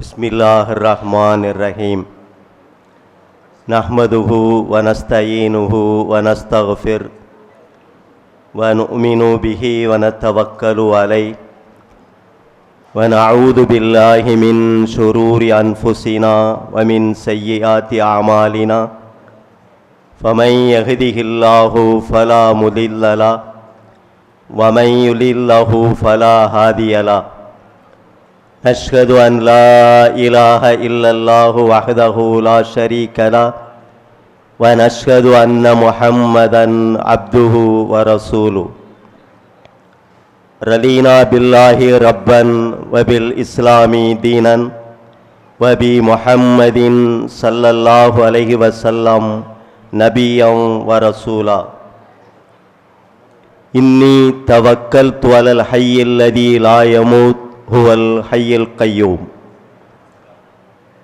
بسم الله الرحمن الرحيم نحمده ونستعينه ونستغفر ونؤمن به ونتوكل عليه ونعوذ بالله من شرور أنفسنا ومن سيئات أعمالنا فمن يهده الله فلا مضل له ومن يضلله فلا هادي له أشهد أن لا إله إلا الله وحده لا شريك له ونشهد أن محمدا عبده ورسوله. رضينا بالله ربا وبالإسلام دينا وبمحمد صلى الله عليه وسلم نبيا ورسولا. إني توكلت على الحي الذي لا يموت هو الحي القيوم.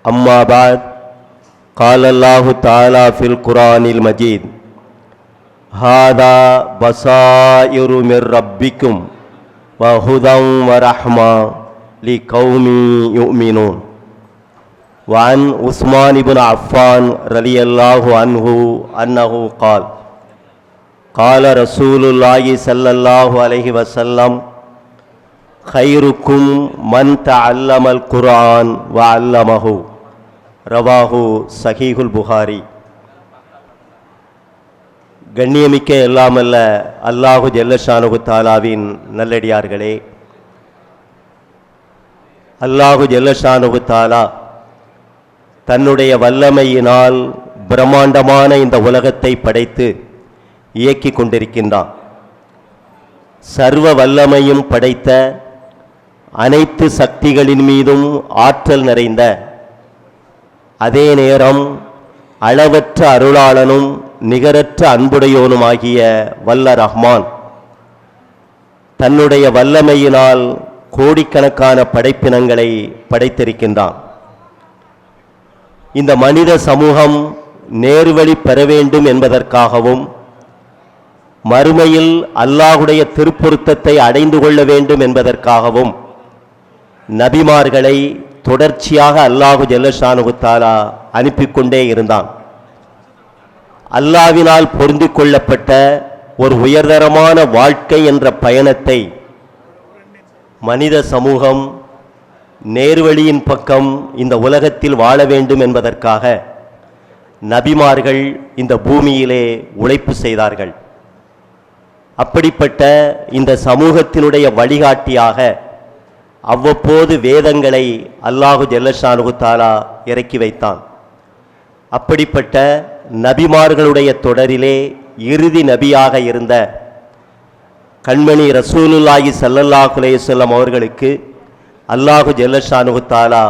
أما بعد قال الله تعالى في القرآن المجيد هذا بصائر من ربكم وهدى ورحمة لقوم يؤمنون. وعن عثمان بن عفان رضي الله عنه أنه قال قال رسول الله صلى الله عليه وسلم ஹைருக்கும் மன் த அல்லமல் குரான் வ அல்லமஹு ரவாஹு சஹீகுல் புகாரி கண்ணியமிக்க இல்லாமல்ல அல்லாஹு ஜெல்லஷானுகு தாலாவின் நல்லடியார்களே அல்லாஹு ஜெல்லஷானுகு தாலா தன்னுடைய வல்லமையினால் பிரம்மாண்டமான இந்த உலகத்தை படைத்து இயக்கி கொண்டிருக்கின்றான் சர்வ வல்லமையும் படைத்த அனைத்து சக்திகளின் மீதும் ஆற்றல் நிறைந்த அதே நேரம் அளவற்ற அருளாளனும் நிகரற்ற அன்புடையோனுமாகிய வல்ல ரஹ்மான் தன்னுடைய வல்லமையினால் கோடிக்கணக்கான படைப்பினங்களை படைத்திருக்கின்றான். இந்த மனித சமூகம் நேர்வழி பெற வேண்டும் என்பதற்காகவும் மறுமையில் அல்லாஹுடைய திருப்பொருத்தத்தை அடைந்து கொள்ள வேண்டும் என்பதற்காகவும் நபிமார்களை தொடர்ச்சியாக அல்லாஹு ஜல்லஷானுகுத்தாலா அனுப்பி கொண்டே இருந்தான். அல்லாவினால் பொருந்தி கொள்ளப்பட்ட ஒரு உயர்தரமான வாழ்க்கை என்ற பயணத்தை மனித சமூகம் நேர்வழியின் பக்கம் இந்த உலகத்தில் வாழ வேண்டும் என்பதற்காக நபிமார்கள் இந்த பூமியிலே உழைப்பு செய்தார்கள். அப்படிப்பட்ட இந்த சமூகத்தினுடைய வழிகாட்டியாக அவ்வப்போது வேதங்களை அல்லாஹு ஜல்லஷானுகு தாலா இறக்கி வைத்தான். அப்படிப்பட்ட நபிமார்களுடைய தொடரிலே இறுதி நபியாக இருந்த கண்மணி ரசூலுல்லாஹி சல்லல்லாஹு அலையுசல்லம் அவர்களுக்கு அல்லாஹு ஜல்லஷானுகு தாலா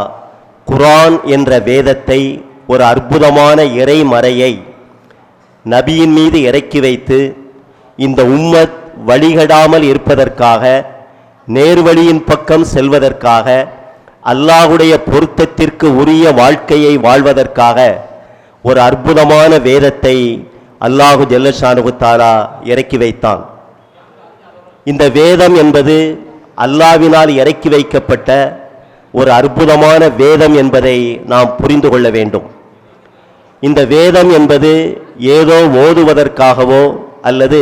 குரான் என்ற வேதத்தை ஒரு அற்புதமான இறைமறையை நபியின் மீது இறக்கி வைத்து இந்த உம்மத் வழிகடாமல் இருப்பதற்காக நேர்வழியின் பக்கம் செல்வதற்காக அல்லாஹுடைய பொருத்தத்திற்கு உரிய வாழ்க்கையை வாழ்வதற்காக ஒரு அற்புதமான வேதத்தை அல்லாஹு ஜல்லஷானுகு தாலா இறக்கி வைத்தான். இந்த வேதம் என்பது அல்லாவினால் இறக்கி வைக்கப்பட்ட ஒரு அற்புதமான வேதம் என்பதை நாம் புரிந்து கொள்ள வேண்டும். இந்த வேதம் என்பது ஏதோ ஓதுவதற்காகவோ அல்லது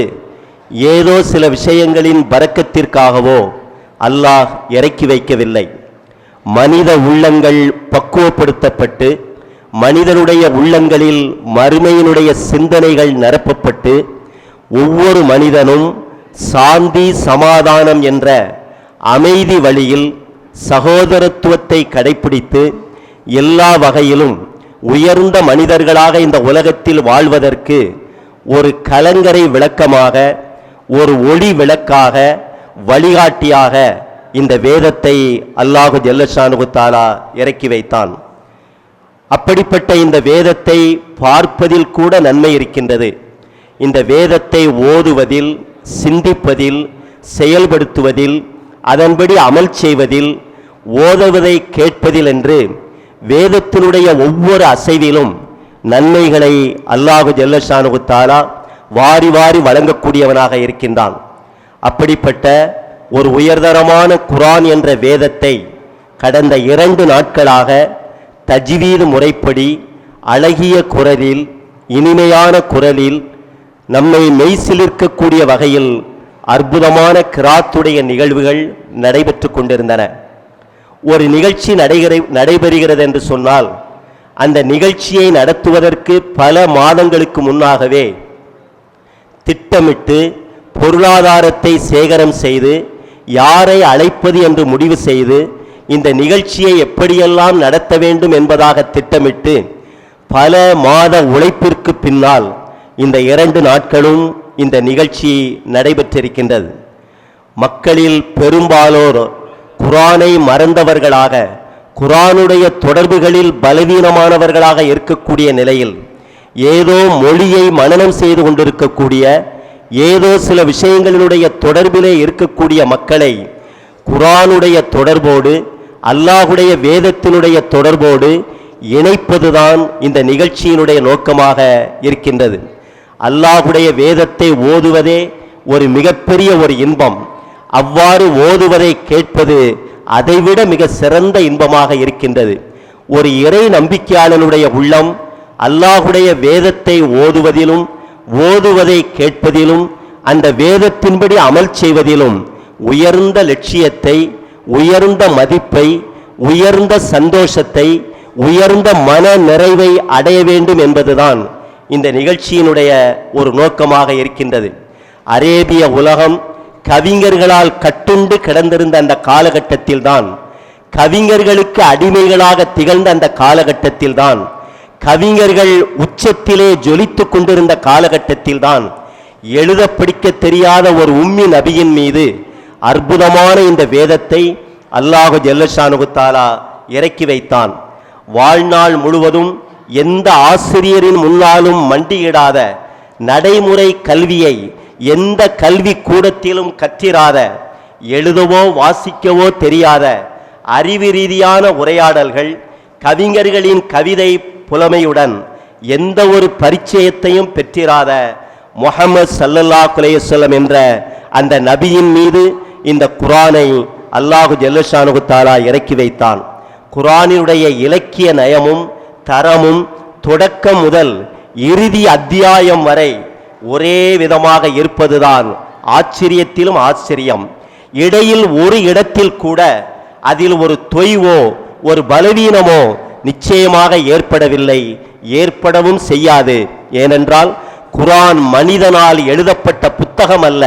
ஏதோ சில விஷயங்களின் பறக்கத்திற்காகவோ அல்லாஹ் இறக்கி வைக்கவில்லை. மனித உள்ளங்கள் பக்குவப்படுத்தப்பட்டு மனிதனுடைய உள்ளங்களில் மறுமையினுடைய சிந்தனைகள் நிரப்பப்பட்டு ஒவ்வொரு மனிதனும் சாந்தி சமாதானம் என்ற அமைதி வழியில் சகோதரத்துவத்தை கடைபிடித்து எல்லா வகையிலும் உயர்ந்த மனிதர்களாக இந்த உலகத்தில் வாழ்வதற்கு ஒரு கலங்கரை விளக்கமாக ஒரு ஒளி விளக்காக வழிகாட்டியாக இந்த வேதத்தை அல்லாஹு ஜல்லஷானு இறக்கி வைத்தான். அப்படிப்பட்ட இந்த வேதத்தை பார்ப்பதில் கூட நன்மை இருக்கின்றது. இந்த வேதத்தை ஓதுவதில் சிந்திப்பதில் செயல்படுத்துவதில் அதன்படி அமல் செய்வதில் ஓதுவதை கேட்பதில் என்று வேதத்தினுடைய ஒவ்வொரு அசைவிலும் நன்மைகளை அல்லாஹு ஜல்லஷானு வாரி வாரி வழங்கக்கூடியவனாக இருக்கின்றான். அப்படிப்பட்ட ஒரு உயர்தரமான குரான் என்ற வேதத்தை கடந்த இரண்டு நாட்களாக தஜ்வீது முறைப்படி அழகிய குரலில் இனிமையான குரலில் நம்மை மெய்சிலிருக்கக்கூடிய வகையில் அற்புதமான கிராத்துடைய நிகழ்வுகள் நடைபெற்று கொண்டிருந்தன. ஒரு நிகழ்ச்சி நடைகிற நடைபெறுகிறது என்று சொன்னால் அந்த நிகழ்ச்சியை நடத்துவதற்கு பல மாதங்களுக்கு முன்னாகவே திட்டமிட்டு பொருளாதாரத்தை சேகரம் செய்து யாரை அழைப்பது என்று முடிவு செய்து இந்த நிகழ்ச்சியை எப்படியெல்லாம் நடத்த வேண்டும் என்பதாக திட்டமிட்டு பல மாத உழைப்பிற்கு பின்னால் இந்த இரண்டு நாட்களும் இந்த நிகழ்ச்சி நடைபெற்றிருக்கின்றது. மக்களில் பெரும்பாலோர் குரானை மறந்தவர்களாக குரானுடைய தொடர்புகளில் பலவீனமானவர்களாக இருக்கக்கூடிய நிலையில் ஏதோ மொழியை மனனம் செய்து கொண்டிருக்கக்கூடிய ஏதோ சில விஷயங்களினுடைய தொடர்பிலே இருக்கக்கூடிய மக்களை குரானுடைய தொடர்போடு அல்லாஹுடைய வேதத்தினுடைய தொடர்போடு இணைப்பதுதான் இந்த நிகழ்ச்சியினுடைய நோக்கமாக இருக்கின்றது. அல்லாஹுடைய வேதத்தை ஓதுவதே ஒரு மிகப்பெரிய ஒரு இன்பம். அவ்வாறு ஓதுவதை கேட்பது அதைவிட மிக சிறந்த இன்பமாக இருக்கின்றது. ஒரு இறை நம்பிக்கையாளனுடைய உள்ளம் அல்லாஹுடைய வேதத்தை ஓதுவதிலும் ஓதுவதை கேட்பதிலும் அந்த வேதத்தின்படி அமல் செய்வதிலும் உயர்ந்த லட்சியத்தை உயர்ந்த மதிப்பை உயர்ந்த சந்தோஷத்தை உயர்ந்த மன நிறைவை அடைய வேண்டும் என்பதுதான் இந்த நிகழ்ச்சியினுடைய ஒரு நோக்கமாக இருக்கின்றது. அரேபிய உலகம் கவிஞர்களால் கட்டுண்டு கிடந்திருந்த அந்த காலகட்டத்தில்தான் கவிஞர்களுக்கு அடிமைகளாக திகழ்ந்த அந்த காலகட்டத்தில்தான் கவிஞர்கள் உச்சத்திலே ஜொலித்துக் கொண்டிருந்த காலகட்டத்தில்தான் எழுத படிக்க தெரியாத ஒரு உம்மி நபியின் மீது அற்புதமான இந்த வேதத்தை அல்லாஹு ஜெல்லஷானுகுத்தாலா இறக்கி வைத்தான். வாழ்நாள் முழுவதும் எந்த ஆசிரியரின் முன்னாலும் மண்டியிடாத நடைமுறை கல்வியை எந்த கல்வி கூடத்திலும் கற்றிராத எழுதவோ வாசிக்கவோ தெரியாத அறிவு ரீதியான உரையாடல்கள் கவிஞர்களின் கவிதை புலமையுடன் எந்த ஒரு பரிச்சயத்தையும் பெற்றிராத முகமது சல்லல்லா குலேசல்லம் என்ற அந்த நபியின் மீது இந்த குரானை அல்லாஹு ஜல்லஷானுகு தாலா இறக்கி வைத்தான். குரானினுடைய இலக்கிய நயமும் தரமும் தொடக்கம் முதல் இறுதி அத்தியாயம் வரை ஒரே விதமாக இருப்பதுதான் ஆச்சரியத்திலும் ஆச்சரியம். இடையில் ஒரு இடத்தில் கூட அதில் ஒரு தொய்வோ ஒரு பலவீனமோ நிச்சயமாக ஏற்படவில்லை. ஏற்படவும் செய்யாது. ஏனென்றால் குரான் மனிதனால் எழுதப்பட்ட புத்தகம் அல்ல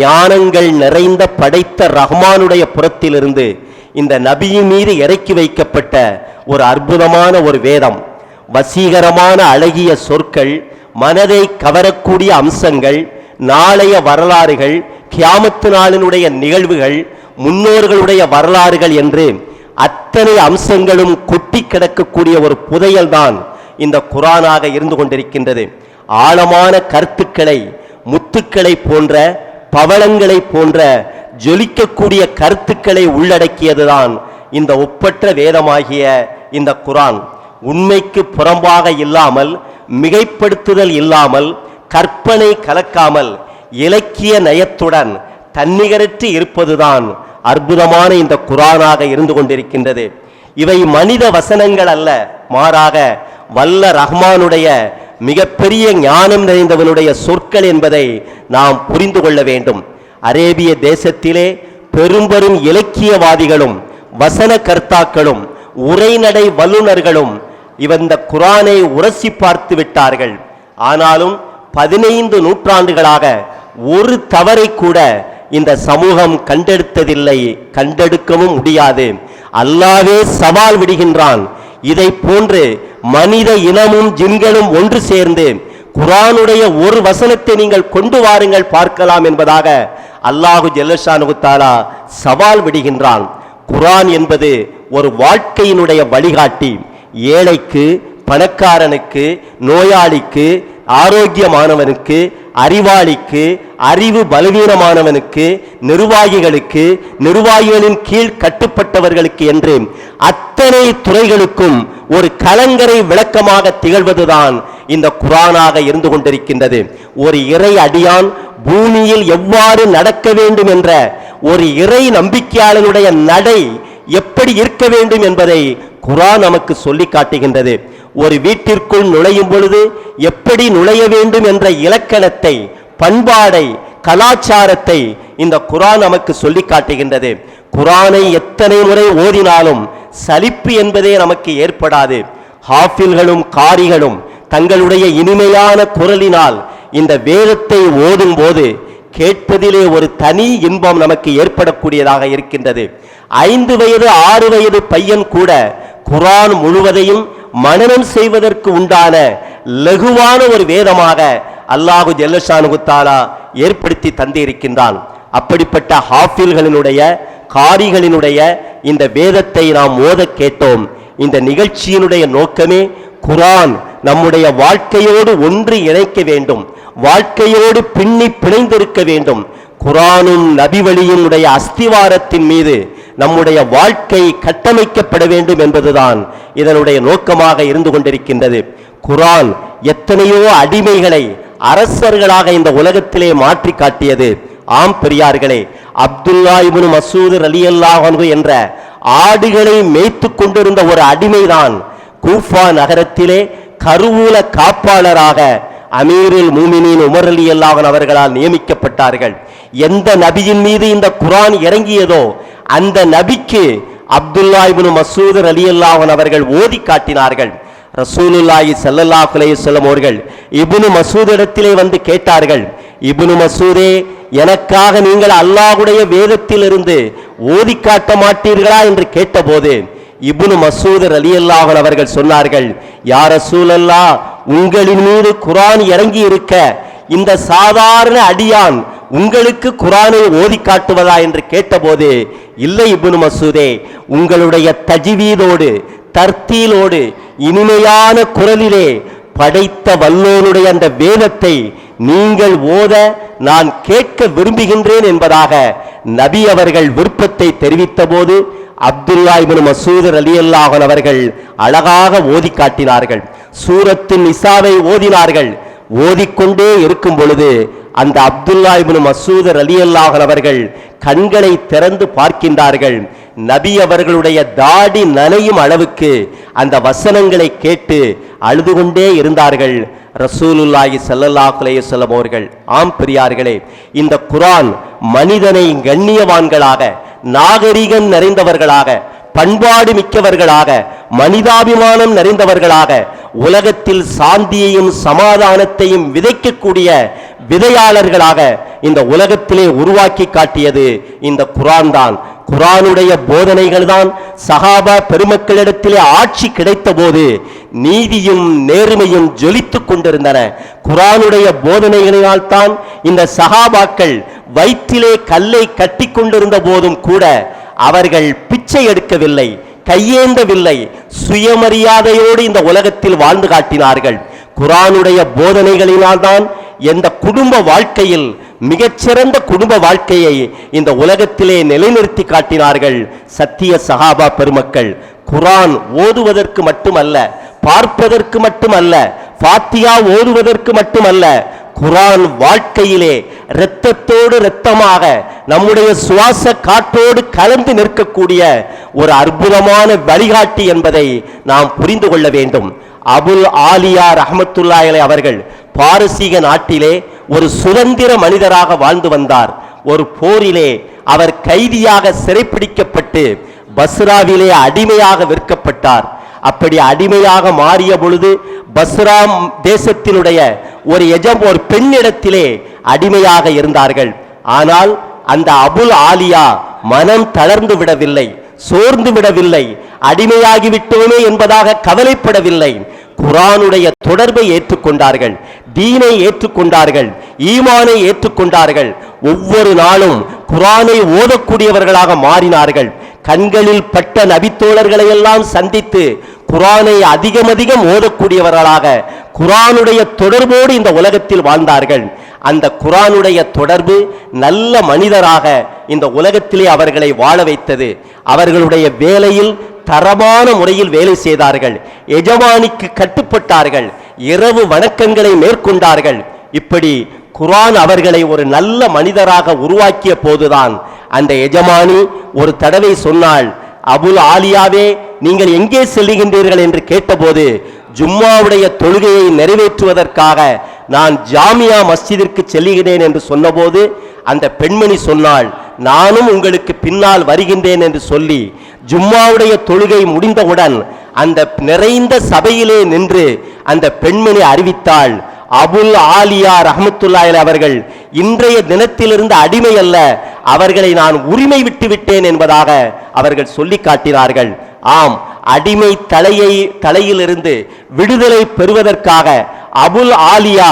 ஞானங்கள் நிறைந்த படைத்த ரஹ்மானுடைய புறத்திலிருந்து இந்த நபியின் மீது இறக்கி வைக்கப்பட்ட ஒரு அற்புதமான ஒரு வேதம். வசீகரமான அழகிய சொற்கள் மனதை கவரக்கூடிய அம்சங்கள் நாளைய வரலாறுகள் கியாமத்து நாளினுடைய நிகழ்வுகள் முன்னோர்களுடைய வரலாறுகள் என்று அத்தனை அம்சங்களும் கொட்டி கிடக்கக்கூடிய ஒரு புதையல்தான் இந்த குரானாக இருந்து கொண்டிருக்கின்றது. ஆழமான கருத்துக்களை முத்துக்களை போன்ற பவளங்களை போன்ற ஜொலிக்கக்கூடிய கருத்துக்களை உள்ளடக்கியதுதான் இந்த ஒப்பற்ற வேதமாகிய இந்த குரான். உண்மைக்கு புறம்பாக இல்லாமல் மிகைப்படுத்துதல் இல்லாமல் கற்பனை கலக்காமல் இலக்கிய நயத்துடன் தன்னிகரற்று இருப்பதுதான் அற்புதமான இந்த குரானாக இருந்து கொண்டிருக்கின்றது. இவை மனித வசனங்கள் அல்ல. மாறாக வல்ல ரஹ்மானுடைய மிகப்பெரிய ஞானம் நிறைந்தவனுடைய சொற்கள் என்பதை நாம் புரிந்து கொள்ள வேண்டும். அரேபிய தேசத்திலே பெரும்பெரும் இலக்கியவாதிகளும் வசன கர்த்தாக்களும் உரைநடை வல்லுனர்களும் இவந்த குரானை உரசி பார்த்து விட்டார்கள். ஆனாலும் பதினைந்து நூற்றாண்டுகளாக ஒரு தவறை கூட இந்த சமூகம் கண்டெடுத்ததில்லை கண்டெடுக்கவும் முடியாது. அல்லாவே சவால் விடுகின்றான். இதை போன்று மனித இனமும் ஜின்களும் ஒன்று சேர்ந்து குரானுடைய ஒரு வசனத்தை நீங்கள் கொண்டு வாருங்கள் பார்க்கலாம் என்பதாக அல்லாஹு ஜல்லஷானு சவால் விடுகின்றான். குரான் என்பது ஒரு வாழ்க்கையினுடைய வழிகாட்டி. ஏழைக்கு பணக்காரனுக்கு நோயாளிக்கு ஆரோக்கியமானவனுக்கு அறிவாளிக்கு அறிவு பலவீனமானவனுக்கு நிர்வாகிகளுக்கு நிர்வாகிகளின் கீழ் கட்டுப்பட்டவர்களுக்கு என்று அத்தனை துறைகளுக்கும் ஒரு கலங்கரை விளக்கமாக திகழ்வதுதான் இந்த குரானாக இருந்து கொண்டிருக்கின்றது. ஒரு இறை அடியான் பூமியில் எவ்வாறு நடக்க வேண்டும் என்ற ஒரு இறை நம்பிக்கையாளனுடைய நடை எப்படி இருக்க வேண்டும் என்பதை குரான் நமக்கு சொல்லி காட்டுகின்றது. ஒரு வீட்டிற்குள் நுழையும் பொழுது எப்படி நுழைய வேண்டும் என்ற இலக்கணத்தை பண்பாடை கலாச்சாரத்தை இந்த குரான் நமக்கு சொல்லி காட்டுகின்றது. குரானை எத்தனை முறை ஓதினாலும் சலிப்பு என்பதே நமக்கு ஏற்படாது. ஹாஃபில்களும் காரிகளும் தங்களுடைய இனிமையான குரலினால் இந்த வேதத்தை ஓதும் போது கேட்பதிலே ஒரு தனி இன்பம் நமக்கு ஏற்படக்கூடியதாக இருக்கின்றது. ஐந்து வயது ஆறு வயது பையன் கூட குரான் முழுவதையும் மனநம் செய்வதற்கு உண்டான லகுவான ஒரு வேதமாக அல்லாஹு ஜெல்லஷானுகுத்தாலா ஏற்படுத்தி தந்திருக்கின்றான். அப்படிப்பட்ட ஹாஃபில்களினுடைய காரிகளினுடைய இந்த வேதத்தை நாம் ஓத கேட்டோம். இந்த நிகழ்ச்சியினுடைய நோக்கமே குரான் நம்முடைய வாழ்க்கையோடு ஒன்று இணைக்க வேண்டும். வாழ்க்கையோடு பின்னி பிணைந்திருக்க வேண்டும். குரானும் நபி வழியினுடைய அஸ்திவாரத்தின் மீது நம்முடைய வாழ்க்கை கட்டமைக்கப்பட வேண்டும் என்பதுதான் இதனுடைய நோக்கமாக இருந்து கொண்டிருக்கின்றது. குரான் எத்தனையோ அடிமைகளை அரசர்களாக இந்த உலகத்திலே மாற்றி காட்டியது. ஆம் பெரியார்களே அப்துல்லா இப்னு மசூது ரலியல்லாஹு அன்ஹு என்ற ஆடுகளை மேய்த்து கொண்டிருந்த ஒரு அடிமைதான் கூஃபா நகரத்திலே கருவூல காப்பாளராக அமீரில் மூமினின் உமர் அலி அல்லாஹன் அவர்களால் நியமிக்கப்பட்டார்கள். எந்த நபியின் மீது இந்த குரான் இறங்கியதோ அந்த நபிக்கு அப்துல்லா இபுனு மசூத் அலி அல்லாஹன் அவர்கள் ஓதி காட்டினார்கள். ரசூலுல்லாஹி சல்லல்லா அலைஹி செல்லும் அவர்கள் இபுனு மசூதிடத்திலே வந்து கேட்டார்கள். இபுனு மசூதே எனக்காக நீங்கள் அல்லாஹுடைய வேதத்திலிருந்து ஓதி காட்ட மாட்டீர்களா என்று கேட்டபோது இபுனு மசூதர் அலி அல்லாஹன் அவர்கள் சொன்னார்கள் யா ரசூலல்லாஹ் உங்களின் மீது குரான் இறங்கி இருக்க இந்த சாதாரண அடியான் உங்களுக்கு குரானை ஓதி காட்டுவதா என்று கேட்டபோது இல்லை இபுனு மசூதே உங்களுடைய தஜிவீதோடு தர்த்தீலோடு இனிமையான குரலிலே படைத்த வல்லோனுடைய அந்த வேதத்தை நீங்கள் ஓத நான் கேட்க விரும்புகின்றேன் என்பதாக நபி அவர்கள் விருப்பத்தை தெரிவித்த போது அப்துல்லா மசூதர் அலி அல்லாஹன் அவர்கள் அழகாக ஓதி காட்டினார்கள். சூரத்தின் நிசாவை ஓதினார்கள். ஓதிக்கொண்டே இருக்கும் பொழுது அந்த அப்துல்லா இபின் மசூதர் அலி அல்லாஹன் அவர்கள் கண்களை திறந்து பார்க்கின்றார்கள். நபி அவர்களுடைய தாடி நனையும் அளவுக்கு அந்த வசனங்களை கேட்டு அழுது கொண்டே இருந்தார்கள். ரசூலுல்லாஹி ஸல்லல்லாஹு அலைஹி அவர்கள் ஆம் பெரியார்களே இந்த குரான் மனிதனை கண்ணியவான்களாக நாகரிகம் நிறைந்தவர்களாக பண்பாடு மிக்கவர்களாக மனிதாபிமானம் நிறைந்தவர்களாக உலகத்தில் சாந்தியையும் சமாதானத்தையும் விதைக்கக்கூடிய விதையாளர்களாக இந்த உலகத்திலே உருவாக்கி காட்டியது இந்த குரான் தான். குரானுடைய போதனைகள் தான் சகாபா பெருமக்களிடத்திலே ஆட்சி கிடைத்த போது நீதியும் நேர்மையும் ஜொலித்துக் கொண்டிருந்தன. குரானுடைய போதனைகளினால் தான் இந்த சகாபாக்கள் வயிற்றிலே கல்லை கட்டி கொண்டிருந்த போதும் கூட அவர்கள் பிச்சை எடுக்கவில்லை கையேந்தவில்லை சுயமரியாதையோடு இந்த உலகத்தில் வாழ்ந்து காட்டினார்கள். குரானுடைய போதனைகளினால்தான் எந்த குடும்ப வாழ்க்கையில் மிகச்சிறந்த குடும்ப வாழ்க்கையை இந்த உலகத்திலே நிலைநிறுத்தி காட்டினார்கள் சத்திய சகாபா பெருமக்கள். குரான் ஓதுவதற்கு மட்டுமல்ல பார்ப்பதற்கு மட்டுமல்ல ஃபாத்தியா ஓதுவதற்கு மட்டுமல்ல குரான் வாழ்க்கையிலே இரத்தத்தோடு இரத்தமாக நம்முடைய சுவாச காற்றோடு கலந்து நிற்கக்கூடிய ஒரு அற்புதமான வழிகாட்டி என்பதை நாம் புரிந்து கொள்ள வேண்டும். அபுல் ஆலியா ரஹமத்துல்லாஹி அவர்கள் பாரசீக நாட்டிலே ஒரு சுதந்திர மனிதராக வாழ்ந்து வந்தார். ஒரு போரிலே அவர் கைதியாக சிறைப்பிடிக்கப்பட்டு பஸ்ராவிலே அடிமையாக விற்கப்பட்டார். அப்படி அடிமையாக மாறிய பொழுது பஸ்ராம் தேசத்தினுடைய ஒரு எஜம் ஒரு பெண்ணிடத்திலே அடிமையாக இருந்தார்கள். ஆனால் அந்த அபுல் ஆலியா மனம் தளர்ந்து விடவில்லை சோர்ந்து விடவில்லை அடிமையாகி விட்டோமே என்பதாக கவலைப்படவில்லை. குரானுடைய தொடர்பை ஏற்றுக்கொண்டார்கள் தீனை ஏற்றுக்கொண்டார்கள் ஈமானை ஏற்றுக்கொண்டார்கள். ஒவ்வொரு நாளும் குரானை ஓதக்கூடியவர்களாக மாறினார்கள். கண்களில் பட்ட நபித்தோழர்களை எல்லாம் சந்தித்து குரானை அதிகம் அதிகம் ஓதக்கூடியவர்களாக குரானுடைய தொடர்போடு இந்த உலகத்தில் வாழ்ந்தார்கள். அந்த குரானுடைய தொடர்பு நல்ல மனிதராக இந்த உலகத்திலே அவர்களை வாழ வைத்தது. அவர்களுடைய வேலையில் தரமான முறையில் வேலை செய்தார்கள். எஜமானிக்கு கட்டுப்பட்டார்கள். இரவு வணக்கங்களை மேற்கொண்டார்கள். இப்படி குரான் அவர்களை ஒரு நல்ல மனிதராக உருவாக்கிய போதுதான். அந்த எஜமானி ஒரு தடவை சொன்னாள் அபுல் ஆலியாவே நீங்கள் எங்கே செல்லுகின்றீர்கள்? என்று கேட்டபோது ஜும்மாவுடைய தொழுகையை நிறைவேற்றுவதற்காக நான் ஜாமியா மஸ்ஜிதிற்கு செல்லுகிறேன் என்று சொன்னபோது அந்த பெண்மணி சொன்னாள் நானும் உங்களுக்கு பின்னால் வருகின்றேன் என்று சொல்லி ஜும்மாவுடைய தொழுகை முடிந்தவுடன் அந்த நிறைந்த சபையிலே நின்று அந்த பெண்மணி அறிவித்தாள் அபுல் ஆலியா ரஹமத்துல்லாயில் அவர்கள் இன்றைய தினத்திலிருந்து அடிமை அல்ல. அவர்களை நான் உரிமை விட்டு விட்டேன் என்பதாக அவர்கள் சொல்லி காட்டினார்கள். ஆம் அடிமை தலையை தலையிலிருந்து விடுதலை பெறுவதற்காக அபுல் ஆலியா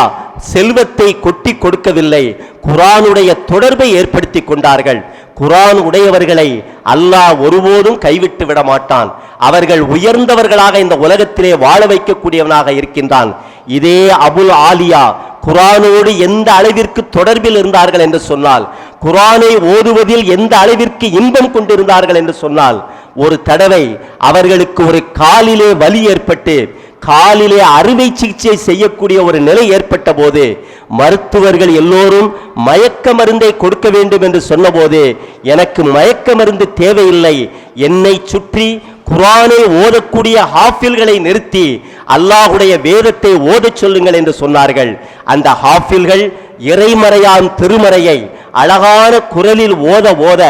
செல்வத்தை கொட்டி கொடுக்கவில்லை. குரானுடைய தொடர்பை ஏற்படுத்தி கொண்டார்கள். குரான் உடையவர்களை அல்லாஹ் ஒருபோதும் கைவிட்டு விட மாட்டான். அவர்கள் உயர்ந்தவர்களாக இந்த உலகத்திலே வாழ வைக்கக்கூடியவனாக இருக்கின்றான். இதே அபுல் ஆலியா குரானோடு எந்த அளவிற்கு தொடர்பில் இருந்தார்கள் என்று சொன்னால் குரானை ஓதுவதில் எந்த அளவிற்கு இன்பம் கொண்டிருந்தார்கள் என்று சொன்னால் ஒரு தடவை அவர்களுக்கு ஒரு காலிலே வலி ஏற்பட்டு காலிலே அறுவை சிகிச்சை செய்யக்கூடிய ஒரு நிலை ஏற்பட்ட போது மருத்துவர்கள் எல்லோரும் மயக்க மருந்தை கொடுக்க வேண்டும் என்று சொன்னபோது எனக்கு மயக்க மருந்து தேவையில்லை. என்னை சுற்றி குரானை ஓதக்கூடிய ஹாஃபில்களை நிறுத்தி அல்லாஹுடைய வேதத்தை ஓதச் சொல்லுங்கள் என்று சொன்னார்கள். அந்த ஹாஃபில்கள் இறைமறையான் திருமறையை அழகான குரலில் ஓத ஓத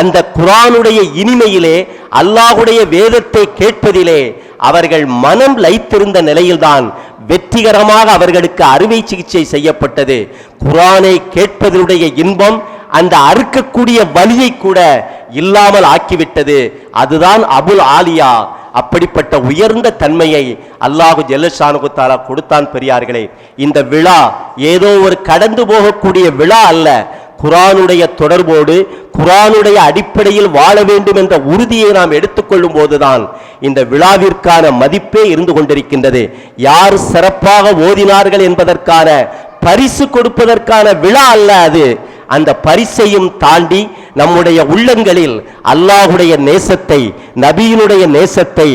அந்த குரானுடைய இனிமையிலே அல்லாஹுடைய வேதத்தை கேட்பதிலே அவர்கள் மனம் லைத்திருந்த நிலையில்தான் வெற்றிகரமாக அவர்களுக்கு அறுவை சிகிச்சை செய்யப்பட்டது. குரானை கேட்பதனுடைய இன்பம் அந்த அறுக்கக்கூடிய வலியை கூட இல்லாமல் ஆக்கிவிட்டது. அதுதான் அபுல் ஆலியா. அப்படிப்பட்ட உயர்ந்த தன்மையை அல்லாஹு ஜெல்லஷானு தாலா கொடுத்தான் பெரியார்களே. இந்த விழா ஏதோ ஒரு கடந்து போகக்கூடிய விழா அல்ல. குரானுடைய தொடர்போடு குரானுடைய அடிப்படையில் வாழ வேண்டும் என்ற உறுதியை நாம் எடுத்துக்கொள்ளும் போதுதான் இந்த விழாவிற்கான மதிப்பே இருந்து கொண்டிருக்கின்றது. யார் சிறப்பாக ஓதினார்கள் என்பதற்கான பரிசு கொடுப்பதற்கான விழா அல்ல அது. அந்த பரிசையும் தாண்டி நம்முடைய உள்ளங்களில் அல்லாஹுடைய நேசத்தை நபியினுடைய நேசத்தை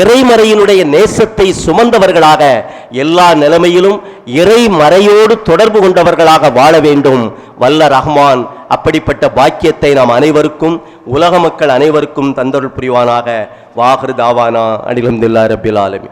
இறைமறையினுடைய நேசத்தை சுமந்தவர்களாக எல்லா நிலைமையிலும் இறைமறையோடு தொடர்பு கொண்டவர்களாக வாழ வேண்டும். வல்ல ரஹ்மான் அப்படிப்பட்ட பாக்கியத்தை நாம் அனைவருக்கும் உலக மக்கள் அனைவருக்கும் தந்தருள் புரிவானாக. வாஹிரு தாவானா அனிலம்துல்லா ரபில் ஆலமி